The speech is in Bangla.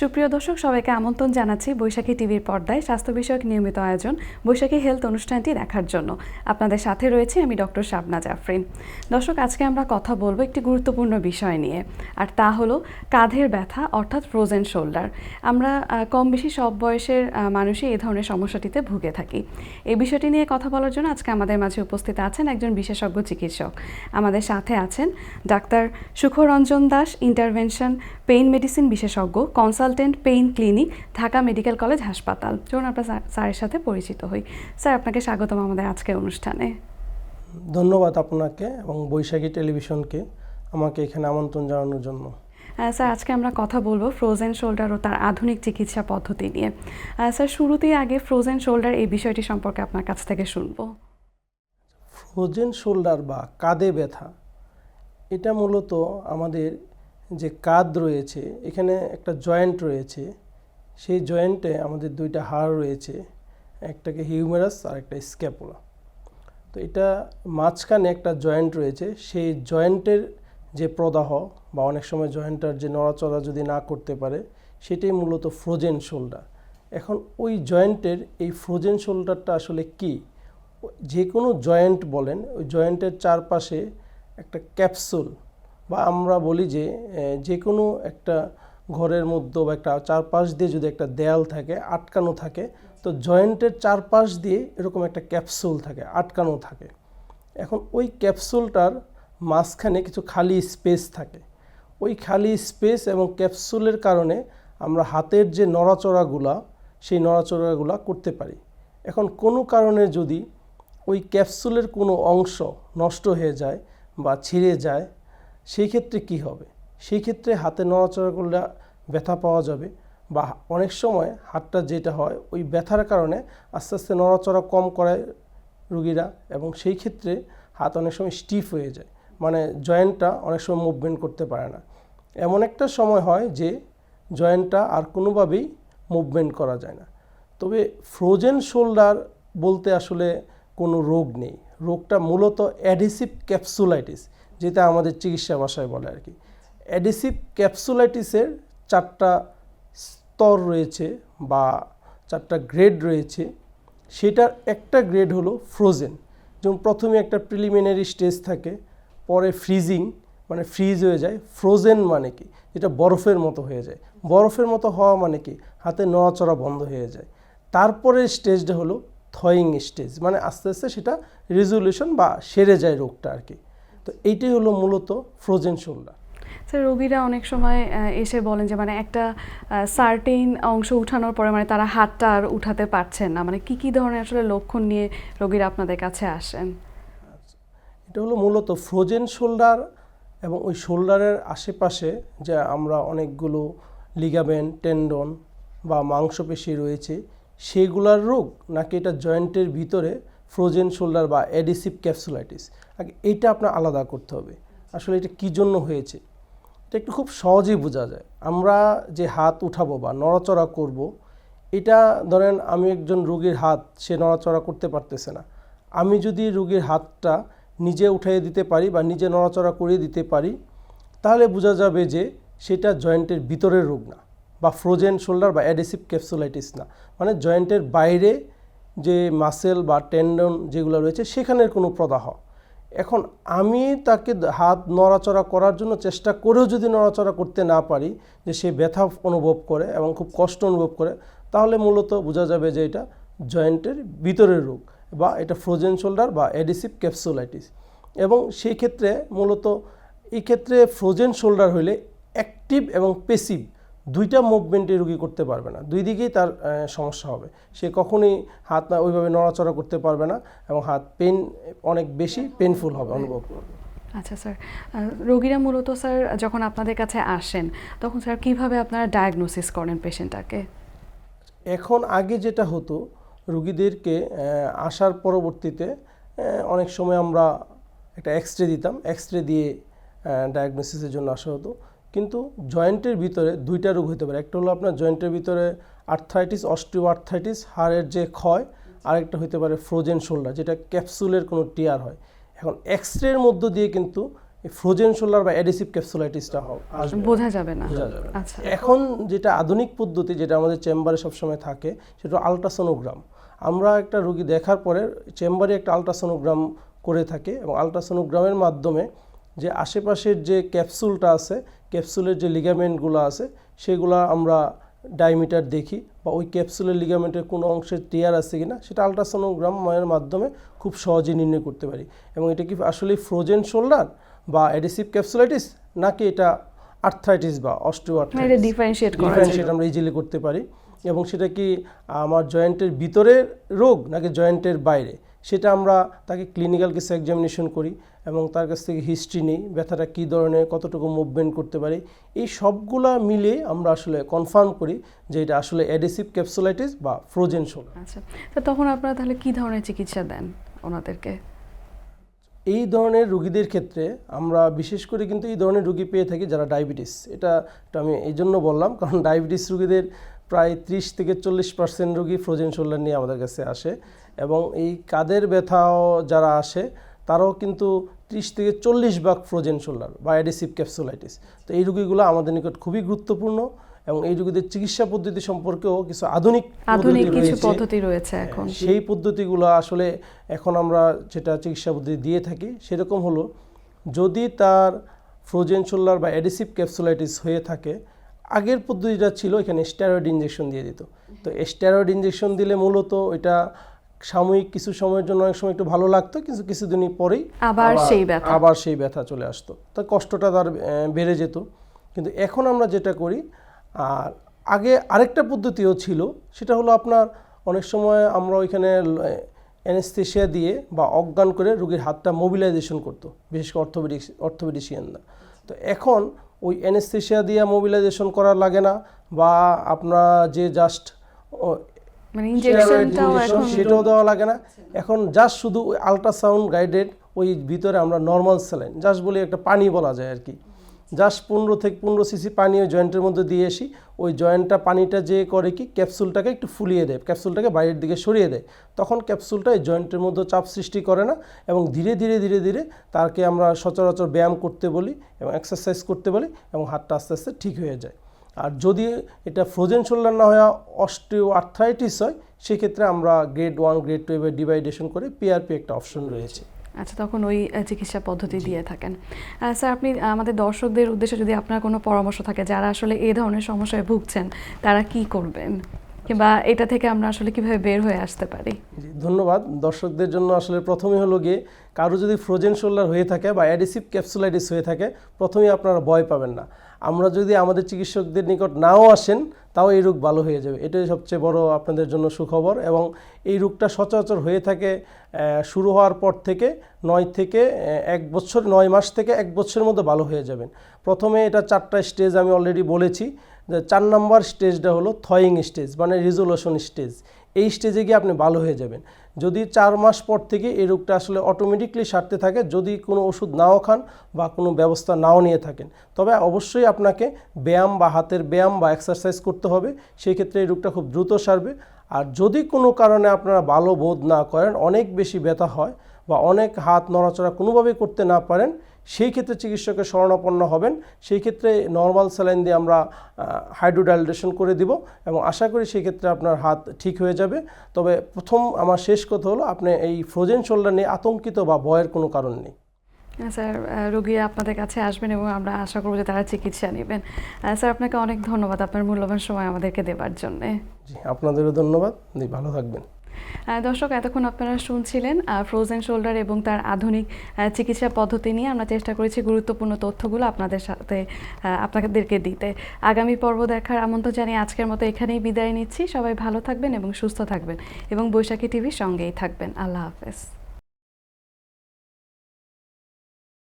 সুপ্রিয় দর্শক, সবাইকে আমন্ত্রণ জানাচ্ছি বৈশাখী টিভির পর্দায় স্বাস্থ্য বিষয়ক নিয়মিত আয়োজন বৈশাখী হেলথ অনুষ্ঠানটি দেখার জন্য। আপনাদের সাথে রয়েছে আমি ডক্টর শাবনা জাফরিন দর্শক, আজকে আমরা কথা বলব একটি গুরুত্বপূর্ণ বিষয় নিয়ে, আর তা হলো কাঁধের ব্যথা, অর্থাৎ ফ্রোজেন শোল্ডার আমরা কম বেশি সব বয়সের মানুষই এই ধরনের সমস্যাটিতে ভুগে থাকি। এই বিষয়টি নিয়ে কথা বলার জন্য আজকে আমাদের মাঝে উপস্থিত আছেন একজন বিশেষজ্ঞ চিকিৎসক। আমাদের সাথে আছেন doctor Sukhranjan Das intervention pain medicine বিশেষজ্ঞ consultant pain clinic Dhaka medical college হাসপাতাল। চলুন আপনার স্যারের সাথে পরিচিত হই। স্যার আপনাকে স্বাগতম আমাদের আজকের অনুষ্ঠানে। ধন্যবাদ আপনাকে এবং বৈশাখী টেলিভিশনকে আমাকে এখানে আমন্ত্রণ জানানোর জন্য। স্যার আজকে আমরা কথা বলব ফ্রোজেন শোল্ডার ও তার আধুনিক চিকিৎসা পদ্ধতি নিয়ে। স্যার শুরুতেই আগে ফ্রোজেন শোল্ডার এই বিষয়টি সম্পর্কে আপনার কাছ থেকে শুনব। ফ্রোজেন শোল্ডার বা কাঁধে ব্যথা এটা মূলত আমাদের যে কাঁধ রয়েছে, এখানে একটা জয়েন্ট রয়েছে, সেই জয়েন্টে আমাদের দুইটা হাড় রয়েছে, একটাকে হিউমেরাস আর একটা স্ক্যাপুলা তো এটা মাঝখানে একটা জয়েন্ট রয়েছে, সেই জয়েন্টের যে প্রদাহ বা অনেক সময় জয়েন্টার যে নড়াচড়া যদি না করতে পারে, সেটাই মূলত ফ্রোজেন শোল্ডার এখন ওই জয়েন্টের এই ফ্রোজেন শোল্ডারটা আসলে কি? যে কোনো জয়েন্ট বলেন, ওই জয়েন্টের চারপাশে একটা ক্যাপসুল বা আমরা বলি যে যে কোনো একটা ঘরের মধ্যে বা একটা চারপাশ দিয়ে যদি একটা দেয়াল থাকে, আটকানো থাকে, তো জয়েন্টের চারপাশ দিয়ে এরকম একটা ক্যাপসুল থাকে, আটকানো থাকে। এখন ওই ক্যাপসুলটার মাঝখানে কিছু খালি স্পেস থাকে। ওই খালি স্পেস এবং ক্যাপসুলের কারণে আমরা হাতের যে নড়াচড়াগুলা, সেই নড়াচড়াগুলা করতে পারি। এখন কোনো কারণে যদি ওই ক্যাপসুলের কোনো অংশ নষ্ট হয়ে যায় বা ছিঁড়ে যায় সেই ক্ষেত্রে কি হবে? সেই ক্ষেত্রে হাতে নড়াচড়া করলে ব্যথা পাওয়া যাবে বা অনেক সময় হাতটা যেটা হয় ওই ব্যথার কারণে আস্তে আস্তে নড়াচড়া কম করায় রুগীরা এবং সেই ক্ষেত্রে হাত অনেক সময় স্টিফ হয়ে যায়। মানে জয়েন্টটা অনেক সময় মুভমেন্ট করতে পারে না। এমন একটা সময় হয় যে জয়েন্টটা আর কোনোভাবেই মুভমেন্ট করা যায় না। তবে ফ্রোজেন শোল্ডার বলতে আসলে কোনো রোগ নেই। রোগটা মূলত অ্যাডিসিভ ক্যাপসুলাইটিস যেটা আমাদের চিকিৎসা ভাষায় বলে আর কি। অ্যাডিসিভ ক্যাপসুলাইটিসের চারটা স্তর রয়েছে বা চারটা গ্রেড রয়েছে। সেটার একটা গ্রেড হলো ফ্রোজেন। যেমন প্রথমে একটা প্রিলিমিনারি স্টেজ থাকে, পরে ফ্রিজিং মানে ফ্রিজ হয়ে যায়। ফ্রোজেন মানে কি? যেটা বরফের মতো হয়ে যায়। বরফের মতো হওয়া মানে কি? হাতে নড়াচড়া বন্ধ হয়ে যায়। তারপরের স্টেজটা হলো থয়িং স্টেজ মানে আস্তে আস্তে সেটা রেজলিউশন বা সেরে যায় রোগটা আর কি। তো এইটাই হলো মূলত ফ্রোজেন শোল্ডার স্যার রোগীরা অনেক সময় এসে বলেন যে মানে একটা সার্টেন অংশ উঠানোর পরে মানে তারা হাতটা আর উঠাতে পারছেন না। মানে কি কি ধরনের আসলে লক্ষণ নিয়ে রোগীরা আপনাদের কাছে আসেন? এটা হলো মূলত ফ্রোজেন শোল্ডার এবং ওই শোল্ডারের আশেপাশে যে আমরা অনেকগুলো লিগামেন্ট টেন্ডন বা মাংসপেশি রয়েছে সেগুলার রোগ নাকি এটা জয়েন্টের ভিতরে ফ্রোজেন শোল্ডার বা অ্যাডিসিভ ক্যাপসুলাইটিস। আগে এইটা আপনার আলাদা করতে হবে। আসলে এটা কী জন্য হয়েছে? এটা একটু খুব সহজেই বোঝা যায়। আমরা যে হাত উঠাবো বা নড়াচড়া করব, এটা ধরেন আমি একজন রোগীর হাত, সে নড়াচড়া করতে পারতেছে না। আমি যদি রোগীর হাতটা নিজে উঠাইয়ে দিতে পারি বা নিজে নড়াচড়া করিয়ে দিতে পারি, তাহলে বোঝা যাবে যে সেটা জয়েন্টের ভিতরের রোগ না বা ফ্রোজেন শোল্ডার বা অ্যাডেসিভ ক্যাপসুলাইটিস না। মানে জয়েন্টের বাইরে যে মাসেল বা টেন্ডন যেগুলো রয়েছে, সেখানের কোনো প্রদাহ। এখন আমি তাকে হাত নড়াচড়া করার জন্য চেষ্টা করেও যদি নড়াচড়া করতে না পারি, যে সে ব্যথা অনুভব করে এবং খুব কষ্ট অনুভব করে, তাহলে মূলত বোঝা যাবে যে এটা জয়েন্টের ভিতরের রোগ বা এটা ফ্রোজেন শোল্ডার বা অ্যাডিসিভ ক্যাপসুলাইটিস এবং সেই ক্ষেত্রে মূলত, এই ক্ষেত্রে ফ্রোজেন শোল্ডার হইলে অ্যাক্টিভ এবং পেসিভ দুইটা মুভমেন্টে রুগী করতে পারবে না। দুই দিকেই তার সমস্যা হবে। সে কখনোই হাত না ওইভাবে নড়াচড়া করতে পারবে না এবং হাত পেন অনেক বেশি পেনফুল হবে অনুভব করবে। আচ্ছা স্যার। রোগীরা মূলত স্যার যখন আপনাদের কাছে আসেন তখন স্যার কীভাবে আপনারা ডায়াগনোসিস করেন পেশেন্টটাকে এখন আগে যেটা হতো রুগীদেরকে আসার পরবর্তীতে অনেক সময় আমরা একটা এক্স রে দিতাম। এক্স রে দিয়ে ডায়াগনোসিসের জন্য আসা হতো। কিন্তু জয়েন্টের ভিতরে দুইটা রোগ হতে পারে। একটা হলো আপনার জয়েন্টের ভিতরে আর্থ্রাইটিস অস্টিও আর্থ্রাইটিস হাড়ের যে ক্ষয় আরেকটা হতে পারে ফ্রোজেন শোল্ডার যেটা ক্যাপসুলের কোনো টিয়ার হয়। এখন এক্স রের মধ্য দিয়ে কিন্তু ফ্রোজেন শোল্ডার বা অ্যাডিসিভ ক্যাপসুলাইটিসটা না। বোঝা যাবে না। আচ্ছা। এখন যেটা আধুনিক পদ্ধতি যেটা আমাদের চেম্বারে সবসময় থাকে সেটা আলট্রাসোনোগ্রাম আমরা একটা রোগী দেখার পরে চেম্বারে একটা আলট্রাসোনোগ্রাম করে থাকি এবং আলট্রাসোনোগ্রামের মাধ্যমে যে আশেপাশের যে ক্যাপসুলটা আছে ক্যাপসুলের যে লিগামেন্টগুলো আছে সেগুলো আমরা ডায়ামিটার দেখি বা ওই ক্যাপসুলের লিগামেন্টের কোনো অংশের টিয়ার আছে কিনা সেটা আলট্রাসোনোগ্রামের মাধ্যমে খুব সহজে নির্ণয় করতে পারি। এবং এটা কি আসলে ফ্রোজেন শোল্ডার বা অ্যাডিসিভ ক্যাপসুলাইটিস নাকি এটা আর্থ্রাইটিস বা অস্টিও ডিফারেন্সিয়েট ডিফারেন্সিয়েট আমরা ইজিলি করতে পারি। এবং সেটা কি আমার জয়েন্টের ভিতরের রোগ নাকি জয়েন্টের বাইরে? সেটা আমরা তাকে ক্লিনিক্যাল কিছু এক্সামিনেশন করি এবং তার কাছ থেকে হিস্ট্রি নিই ব্যথাটা কী ধরনের কতটুকু মুভমেন্ট করতে পারি এই সবগুলা মিলে আমরা আসলে কনফার্ম করি যে এটা আসলে অ্যাডিসিভ ক্যাপসুলাইটিস বা ফ্রোজেন শোল আচ্ছা তো তখন আপনারা তাহলে কী ধরনের চিকিৎসা দেন ওনাদেরকে? এই ধরনের রুগীদের ক্ষেত্রে আমরা বিশেষ করে কিন্তু এই ধরনের রুগী পেয়ে থাকি যারা ডায়াবেটিস এটা এটা আমি এই জন্য বললাম কারণ ডায়াবেটিস রুগীদের প্রায় ত্রিশ থেকে চল্লিশ পার্সেন্ট রুগী ফ্রোজেন শোল্ডার নিয়ে আমাদের কাছে আসে। এবং এই কাদের ব্যথাও যারা আসে তারাও কিন্তু ত্রিশ থেকে চল্লিশ ভাগ ফ্রোজেন শোল্ডার বা অ্যাডিসিভ ক্যাপসুলাইটিস। তো এই রুগীগুলো আমাদের নিকট খুবই গুরুত্বপূর্ণ এবং এই রুগীদের চিকিৎসা পদ্ধতি সম্পর্কেও কিছু আধুনিক আধুনিক পদ্ধতি কিছু রয়েছে। পদ্ধতি রয়েছে এখন। সেই পদ্ধতিগুলো আসলে এখন আমরা যেটা চিকিৎসা পদ্ধতি দিয়ে থাকি সেরকম হলো যদি তার ফ্রোজেন শোল্ডার বা অ্যাডিসিভ ক্যাপসুলাইটিস হয়ে থাকে আগের পদ্ধতিটা ছিল এখানে স্টেরয়েড ইঞ্জেকশন দিয়ে দিত। তো স্টেরয়েড ইঞ্জেকশন দিলে মূলত এটা সাময়িক কিছু সময়ের জন্য অনেক সময় একটু ভালো লাগতো কিন্তু কিছুদিন পরেই আবার সেই ব্যথা। আবার সেই ব্যথা চলে আসতো। তো কষ্টটা তার বেড়ে যেত। কিন্তু এখন আমরা যেটা করি আর আগে আরেকটা পদ্ধতিও ছিল সেটা হলো আপনার অনেক সময় আমরা ওইখানে অ্যানেস্থেশিয়া দিয়ে বা অজ্ঞান করে রোগীর হাতটা মোবিলাইজেশন করতো বিশেষ করে অর্থোপেডিক অর্থোপেডিশিয়ানরা। তো এখন ওই অ্যানেস্থেশিয়া দিয়ে মোবিলাইজেশন করা লাগে না বা আপনার যে জাস্ট মানে ইনজেকশনটাও এখন সেটাও দেওয়া লাগে না। এখন জাস্ট শুধু ওই আল্ট্রাসাউন্ড গাইডেড ওই ভিতরে আমরা নর্মাল স্যালাইন জাস্ট বলি একটা পানি বলা যায় আর কি। জাস্ট পনেরো থেকে পনেরো সিসি পানি ওই জয়েন্টের মধ্যে দিয়ে আসি। ওই জয়েন্টটা পানিটা যে করে কি ক্যাপসুলটাকে একটু ফুলিয়ে দেয় ক্যাপসুলটাকে বাইরের দিকে সরিয়ে দেয়। তখন ক্যাপসুলটা এই জয়েন্টের মধ্যে চাপ সৃষ্টি করে না এবং ধীরে ধীরে ধীরে ধীরে তাকে আমরা সচরাচর ব্যায়াম করতে বলি এবং এক্সারসাইজ করতে বলি এবং হাতটা আস্তে আস্তে ঠিক হয়ে যায়। আর যদি এটা ফ্রোজেন শোল্ডার না হয় অস্টিও আর্থ্রাইটিস হয় সেক্ষেত্রে আমরা গ্রেড ওয়ান গ্রেড টু এবার ডিভাইডেশন করে পিআরপি একটা অপশন রয়েছে। আচ্ছা তখন ওই চিকিৎসা পদ্ধতি দিয়ে থাকেন। স্যার আপনি আমাদের দর্শকদের উদ্দেশ্যে যদি আপনার কোনো পরামর্শ থাকে যারা আসলে এই ধরনের সমস্যায় ভুগছেন তারা কি করবেন? কিংবা এটা থেকে আমরা আসলে কীভাবে বের হয়ে আসতে পারি? ধন্যবাদ। দর্শকদের জন্য আসলে প্রথমে হলো গিয়ে, কারও যদি ফ্রোজেন শোল্ডার হয়ে থাকে বা অ্যাডিসিভ ক্যাপসুলাইটিস হয়ে থাকে, প্রথমেই আপনারা ভয় পাবেন না। আমরা যদি আমাদের চিকিৎসকদের নিকট নাও আসেন, তাও এই রোগ ভালো হয়ে যাবে। এটাই সবচেয়ে বড় আপনাদের জন্য সুখবর এবং এই রোগটা সচরাচর হয়ে থাকে শুরু হওয়ার পর থেকে নয় থেকে এক বছর, নয় মাস থেকে এক বছরের মধ্যে ভালো হয়ে যাবেন। প্রথমে এটা চারটা স্টেজ আমি অলরেডি বলেছি। চার নম্বর স্টেজটা হলো থয়িং স্টেজ মানে রিজলিউশন স্টেজ। এই স্টেজে গিয়ে আপনি ভালো হয়ে যাবেন। যদি চার মাস পর থেকে এই রোগটা আসলে অটোমেটিকলি সারতে থাকে, যদি কোনো ওষুধ নাও খান বা কোনো ব্যবস্থা নাও নিয়ে থাকেন, তবে অবশ্যই আপনাকে ব্যায়াম বা হাতের ব্যায়াম বা এক্সারসাইজ করতে হবে। সেই ক্ষেত্রে এই রোগটা খুব দ্রুত সারবে। আর যদি কোনো কারণে আপনারা ভালো বোধ না করেন, অনেক বেশি ব্যথা হয় বা অনেক হাত নড়াচড়া কোনোভাবেই করতে না পারেন সেই ক্ষেত্রে চিকিৎসকের শরণাপন্ন হবেন। সেই ক্ষেত্রে নর্মাল স্যালাইন দিয়ে আমরা হাইড্রোডাইলেশন করে দিব এবং আশা করি সেই ক্ষেত্রে আপনার হাত ঠিক হয়ে যাবে। তবে প্রথম আমার শেষ কথা হলো আপনি এই ফ্রোজেন শোল্ডার নিয়ে আতঙ্কিত বা ভয়ের কোনো কারণ নেই। আহ, স্যার রোগী আপনাদের কাছে আসবেন এবং আমরা আশা করব যে তারা চিকিৎসা নেবেন। স্যার আপনাকে অনেক ধন্যবাদ আপনার মূল্যবান সময় আমাদেরকে দেওয়ার জন্যে। জি আপনাদেরও ধন্যবাদ। ভালো থাকবেন। দর্শক, এতক্ষণ আপনারা শুনছিলেন ফ্রোজেন শোল্ডার এবং তার আধুনিক চিকিৎসা পদ্ধতি নিয়ে আমরা চেষ্টা করেছি গুরুত্বপূর্ণ তথ্যগুলো আপনাদের সাথে আপনাদেরকে দিতে। আগামী পর্ব দেখার আমন্ত্রণ জানিয়ে আজকের মতো এখানেই বিদায় নিচ্ছি। সবাই ভালো থাকবেন এবং সুস্থ থাকবেন এবং বৈশাখী টিভির সঙ্গেই থাকবেন। আল্লাহ হাফেজ।